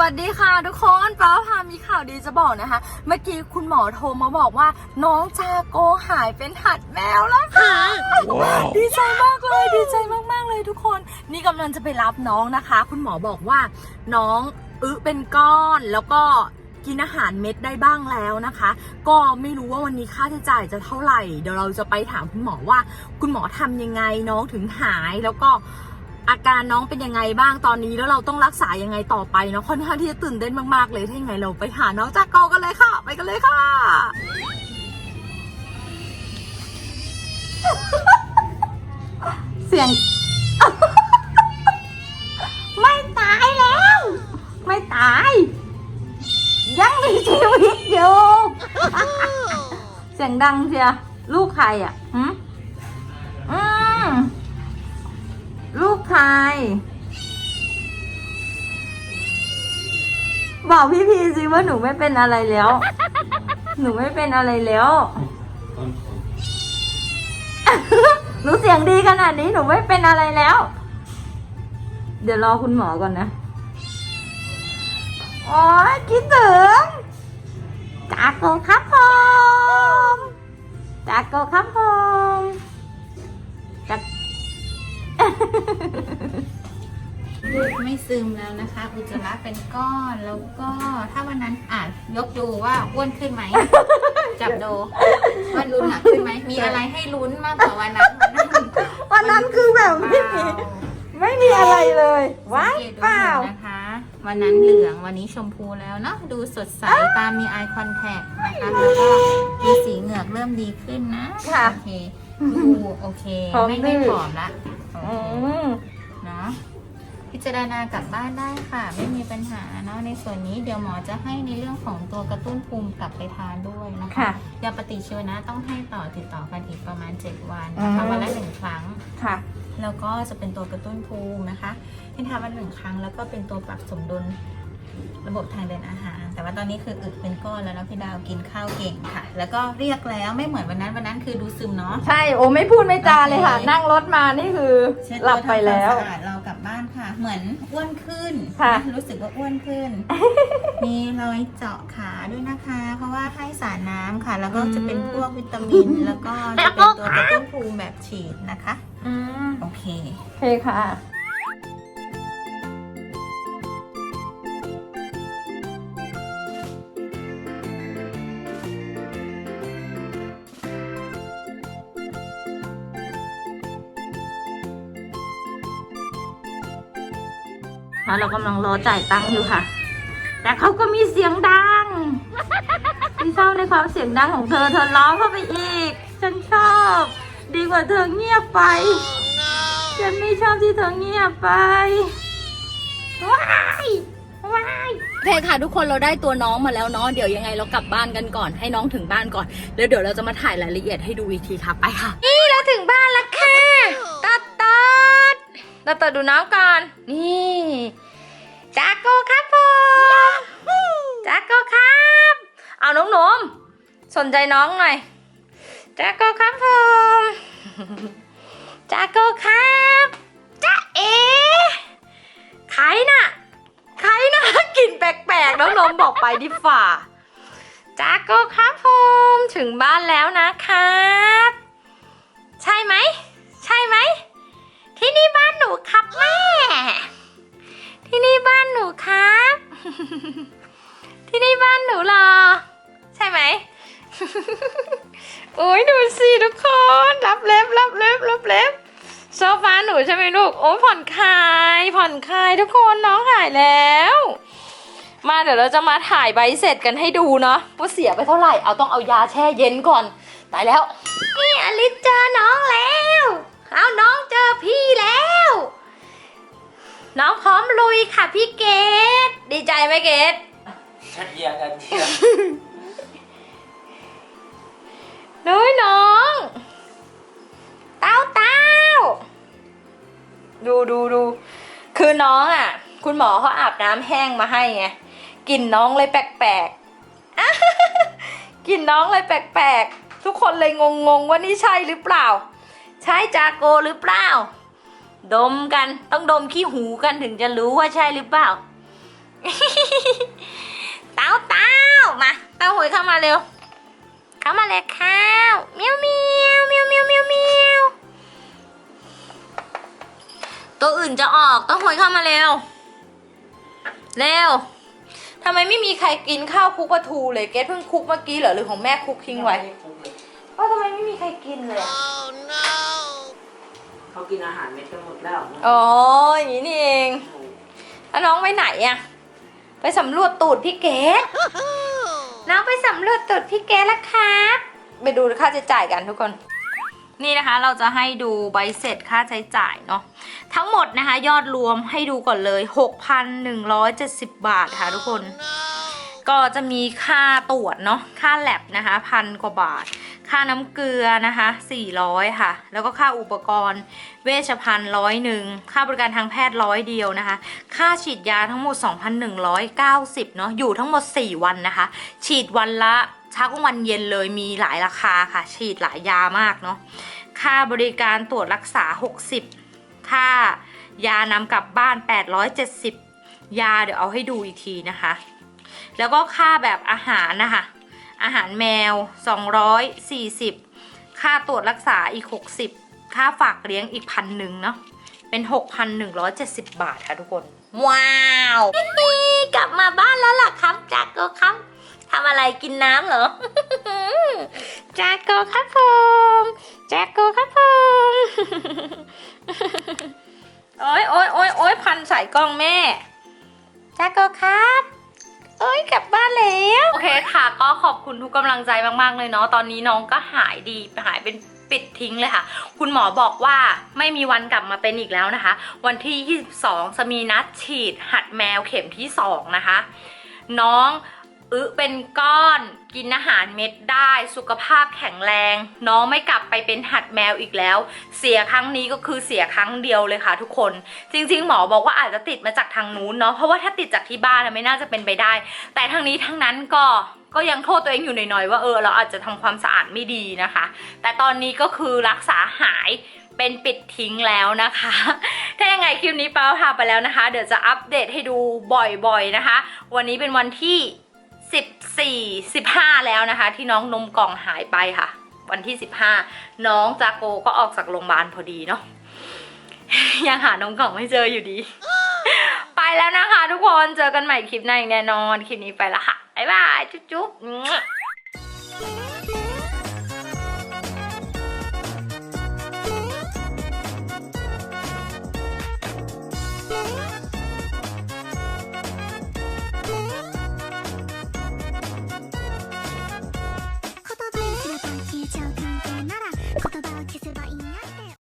วัสดีค่ะทุกคนป้าพามีข่าวดีจะบอกนะคะ เมื่อกี้คุณหมอโทรมาบอกว่า น้องจาโกหายเป็นหัดแมวแล้วค่ะ ดีใจมากเลยดีใจมากๆเลยทุกคน นี่กำลังจะไปรับน้องนะคะ คุณหมอบอกว่า น้องอึเป็นก้อนแล้วก็กินอาหารเม็ดได้บ้างแล้วนะคะ ก็ไม่รู้ว่าวันนี้ค่าใช้จ่ายจะเท่าไหร่ เดี๋ยวเราจะไปถามคุณหมอว่า คุณหมอทำยังไงน้องถึงหายแล้วก็ อาการน้องเป็นยังไงบ้างตอนนี้แล้วเราต้องรักษายังไงต่อไปเนาะค่อนข้างที่จะตื่นเต้นมากๆเลยถ้ายังไงเราไปหาน้องจากกกันเลยค่ะ ไปกันเลยค่ะ เสียง ไม่ตายแล้ว ไม่ตาย ยังมีชีวิตอยู่ เสียงดังเชียลูกใครอะหื ลูกใครบอกพี่พีสิว่าหนูไม่เป็นอะไรแล้ว หนูไม่เป็นอะไรแล้ว หนูเสียงดีขนาดนี้หนูไม่เป็นอะไรแล้ว เดี๋ยวรอคุณหมอก่อนนะโอ้ยคิดถึงจากโกครับผมจากโกครับผมจากลูก ไม่ซึมแล้วนะคะ อุจจาระเป็นก้อนแล้วก็ถ้าวันนั้นอ่านยกดูว่าอ้วนขึ้นไหม จับดูว่าลุ้นหนักขึ้นไหมมีอะไรให้ลุ้นมากกว่าวันนั้นวันนั้นวันนั้นคือแบบไม่มีไม่มีอะไรเลยว้ายสังเกตดูเปล่านะคะวันนั้นเหลืองวันนี้ชมพูแล้วเนาะดูสดใสตามี eye contact นะคะแล้วก็ดูสีเหงือกเริ่มดีขึ้นนะค่ะโอเคดูโอเคพร้อมไม่ไม่ดื้อผอมละโออืเคมเนาะพิจารณากลับบ้านได้ค่ะ ไม่มีปัญหาเนาะในส่วนนี้เดี๋ยวหมอจะให้ในเรื่องของตัวกระตุ้นภูมิกลับไปทานด้วยนะคะค่ะยาปฏิชีวนะต้องให้ต่อติดต่อกันอีกประมาณ 7 วันนะคะอืม วันละหนึ่งครั้ง ค่ะ แล้วก็จะเป็นตัวกระตุ้นภูมินะคะที่ทานวันหนึ่งครั้ง แล้วก็เป็นตัวปรับสมดุล ระบบทางเดินอาหาร แต่ว่าตอนนี้คืออึเป็นก้อนแล้วนะพี่ดาวกินข้าวเก่งค่ะ แล้วก็เรียกแล้วไม่เหมือนวันนั้นวันนั้นคือดูซึมเนาะ ใช่ โอ้ไม่พูดไม่จาเลยค่ะ โอเค นั่งรถมานี่คือ เช็ดหลับไปแล้ว ทำความสะอาดเรากลับบ้านค่ะ เหมือนอ้วนขึ้นค่ะนรู้สึกว่าอ้วนขึ้น มีรอยเจาะขาด้วยนะคะ เพราะว่าให้สารน้ำค่ะ แล้วก็จะเป็นพวกวิตามิน แล้วก็จะเป็นตัวกระตุ้นภูมิแบบฉีดนะคะ อืมโอเค โอเคค่ะ แล้วเรากำลังรอจ่ายตังค์อยู่ค่ะ แต่เขาก็มีเสียงดังที่ชอบในความเสียงดังของเธอ เธอร้องเข้าไปอีก ฉันชอบ ดีกว่าเธอเงียบไป ฉันไม่ชอบที่เธอเงียบไป ว้ายว้ายโอเคค่ะทุกคนเราได้ตัวน้องมาแล้วเนาะเดี๋ยวยังไงเรากลับบ้านกันก่อนให้น้องถึงบ้านก่อน แล้วเดี๋ยวเราจะมาถ่ายรายละเอียดให้ดูอีกทีค่ะไปค่ะ นี่เราถึงบ้านแล้วค่ะตัดตั ดตัดตัดดูน้ำก่อน นี่จากโกครับผมจากโกครับ เอาน้องหนมสนใจน้องหน่อยจากโกครับผมจากโกครับจ้าเอใครน่ะใครนะกลิ่นแปลกๆน้องนมบอกไปดิฝ่าจากโกครับผมถึงบ้านแล้วนะครับ ใช่ไหม ใช่ไหม ที่นี่บ้านหนูครับแม่ ที่นี่บ้านหนูครับ ที่นี่บ้านหนูหรอ ใช่ไหม โอ้ยดูสิทุกคน รับเล็บรับเล็บรับเล็บโซฟาหนูใช่ไหมลูก โอ้ยผ่อนคลาย ผ่อนคลายทุกคนน้องหายแล้ว มาเดี๋ยวเราจะมาถ่ายใบเสร็จกันให้ดูเนาะว่าเสียไปเท่าไหร่ เอาต้องเอายาแช่เย็นก่อน ตายแล้ว นี่อลิสเจอน้องแล้ว เอาน้องเจอพี่แล้ว น้องพร้อมลุยค่ะพี่เกดดีใจไหมเกดชักเยียกันเที่ยงน้อยน้อง เต้าเต้าดูดูดู คือน้องอะ คุณหมอเขาอาบน้ำแห้งมาให้ไงกลิ่นน้องเลยแปลกๆกลิ่นน้องเลยแปลกๆ ทุกคนเลยงงๆว่านี่ใช่หรือเปล่า ใช่จาโกหรือเปล่า ดมกัน ต้องดมขี้หูกันถึงจะรู้ว่าใช่หรือเปล่า เต้าเต้ามาเต้าหุยเข้ามาเร็ว เข้ามาเลยข้าวเมียวเมียวเมียวเมียวเมียวเมียวตัวอื่นจะออกเต้าหุยเข้ามาเร็ว เร็วทำไมไม่มีใครกินข้าวคลุกปลาทูเลยเกดเพิ่งคลุกเมื่อกี้เหรอหรือของแม่คลุกทิ้งไว้ว่าทำไมไม่มีใครกินเลยอะ เขากินอาหารเม็ดกันหมดแล้วอ๋ออย่างนี้นี่เองแล้วน้องไปไหนอะไปสำรวจตูดพี่เกดน้องไปสำรวจตูดพี่เกดแล้วครับ ไปดูค่าใช้จ่ายกันทุกคน นี่นะคะเราจะให้ดูใบเสร็จค่าใช้จ่ายเนาะทั้งหมดนะคะ ยอดรวมให้ดูก่อนเลย 6,170 บาทค่ะทุกคน ก็จะมีค่าตรวจเนาะค่าแลบนะคะพันกว่าบาท ค่าน้ำเกลือนะคะ 400 ค่ะ แล้วก็ค่าอุปกรณ์ เวชภัณฑ์ร้อยหนึ่งค่าบริการทางแพทย์ร้อยเดียวนะคะ ค่าฉีดยาทั้งหมด 2,190 เนาะอยู่ทั้งหมด 4 วันนะคะ ฉีดวันละเช้ากลางวันเย็นเลยมีหลายราคาค่ะ ฉีดหลายยามากเนาะค่าบริการตรวจรักษา 60 ค่ายานำกลับบ้าน 870 ยาเดี๋ยวเอาให้ดูอีกทีนะคะ แล้วก็ค่าแบบอาหารนะคะ อาหารแมว 240 ค่าตรวจรักษาอีก 60 ค่าฝากเลี้ยงอีกพันหนึ่งเนาะเป็น 6,170 บาทค่ะทุกคน ว้าวกลับมาบ้านแล้วล่ะครับจากโกครับทำอะไรกินน้ำเหรอจากโกครับผมจากโกครับผมโอ้ยโอ้ยโอ้ยโอ้ยพันใส่กล้องแม่จากโกครับ เอ้ยกลับบ้านแล้ว โอเคค่ะ ก็ขอบคุณทุกกำลังใจมากๆเลยเนาะตอนนี้น้องก็หายดีหายเป็นปิดทิ้งเลยค่ะ คุณหมอบอกว่าไม่มีวันกลับมาเป็นอีกแล้วนะคะ วันที่ 22 จะมีนัดฉีดหัดแมวเข็มที่ 2 นะคะ น้อง อึเป็นก้อน กินอาหารเม็ดได้ สุขภาพแข็งแรง น้องไม่กลับไปเป็นหัดแมวอีกแล้ว เสียครั้งนี้ก็คือเสียครั้งเดียวเลยค่ะทุกคน จริง ๆ หมอบอกว่าอาจจะติดมาจากทางนู้นเนาะเพราะว่าถ้าติดจากที่บ้านไม่น่าจะเป็นไปได้ แต่ทั้งนี้ทั้งนั้นก็ก็ยังโทษตัวเองอยู่หน่อยๆว่าเออเราอาจจะทำความสะอาดไม่ดีนะคะ แต่ตอนนี้ก็คือรักษาหายเป็นปิดทิ้งแล้วนะคะ ถ้ายังไงคลิปนี้เปาพาไปแล้วนะคะ เดี๋ยวจะอัปเดตให้ดูบ่อยๆนะคะ วันนี้เป็นวันที่ 14 15 แล้วนะคะ ที่น้องนมกล่องหายไปค่ะ วันที่ 15 น้องจาโกก็ออกจากโรงพยาบาลพอดีเนาะยังหานมกล่องไม่เจออยู่ดี ไปแล้วนะคะทุกคนเจอกันใหม่คลิปหน้าอีกแน่นอน คลิปนี้ไปละค่ะ บ๊ายบาย จุ๊บๆ